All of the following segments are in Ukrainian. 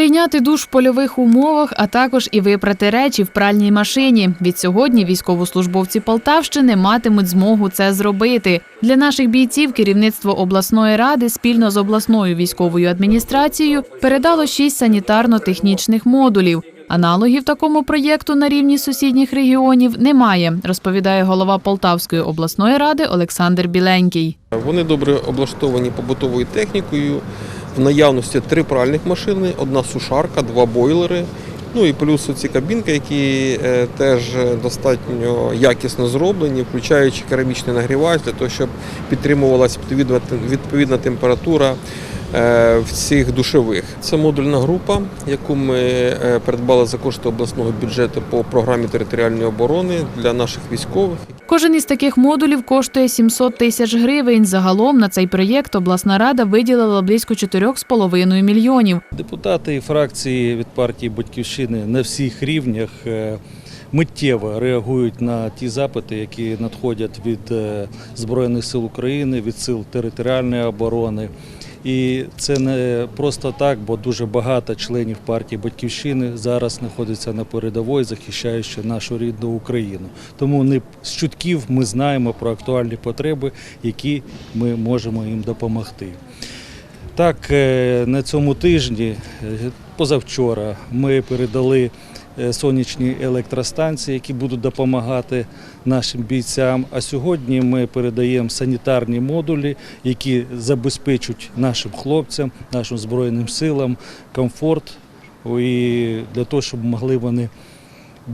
Прийняти душ в польових умовах, а також і випрати речі в пральній машині. Від сьогодні військовослужбовці Полтавщини матимуть змогу це зробити. Для наших бійців керівництво обласної ради спільно з обласною військовою адміністрацією передало шість санітарно-технічних модулів. Аналогів такому проєкту на рівні сусідніх регіонів немає, розповідає голова Полтавської обласної ради Олександр Біленький. Вони добре облаштовані побутовою технікою. В наявності три пральних машини, одна сушарка, два бойлери. Ну і плюс ці кабінки, які е, теж достатньо якісно зроблені, включаючи керамічний нагрівач для того, щоб підтримувалася відповідна, відповідна температура е, в цих душових. Це модульна група, яку ми е, придбали за кошти обласного бюджету по програмі територіальної оборони для наших військових. Кожен із таких модулів коштує 700 тисяч гривень. Загалом на цей проєкт обласна рада виділила близько 4,5 мільйонів. Депутати і фракції від партії Батьківщини на всіх рівнях е, миттєво реагують на ті запити, які надходять від е, Збройних сил України, від сил територіальної оборони. І це не просто так, бо дуже багато членів партії Батьківщини зараз знаходяться на передовій, захищаючи нашу рідну Україну. Тому не з чутків ми знаємо про актуальні потреби, які ми можемо їм допомогти. Так, е, на цьому тижні, е, позавчора, ми передали е, сонячні електростанції, які будуть допомагати нашим бійцям. А сьогодні ми передаємо санітарні модулі, які забезпечують нашим хлопцям, нашим збройним силам комфорт і для того, щоб могли вони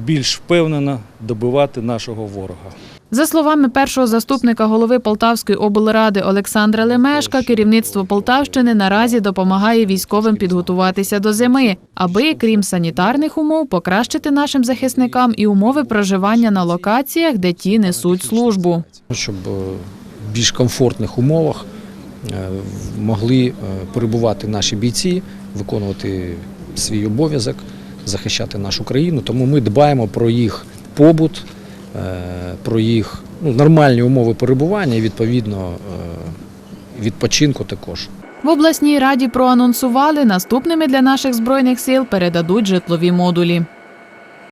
більш впевнено добивати нашого ворога. За словами першого заступника голови Полтавської облради Олександра Лемешка, керівництво Полтавщини наразі допомагає військовим підготуватися до зими, аби, крім санітарних умов, покращити нашим захисникам і умови проживання на локаціях, де ті несуть службу. щоб е, в більш комфортних умовах е, могли е, перебувати наші бійці, виконувати свій обов'язок, захищати нашу країну. Тому ми дбаємо про їх побут, е, про їх ну, нормальні умови перебування і відповідно е, відпочинку також. В обласній раді проанонсували, наступними для наших збройних сил передадуть житлові модулі.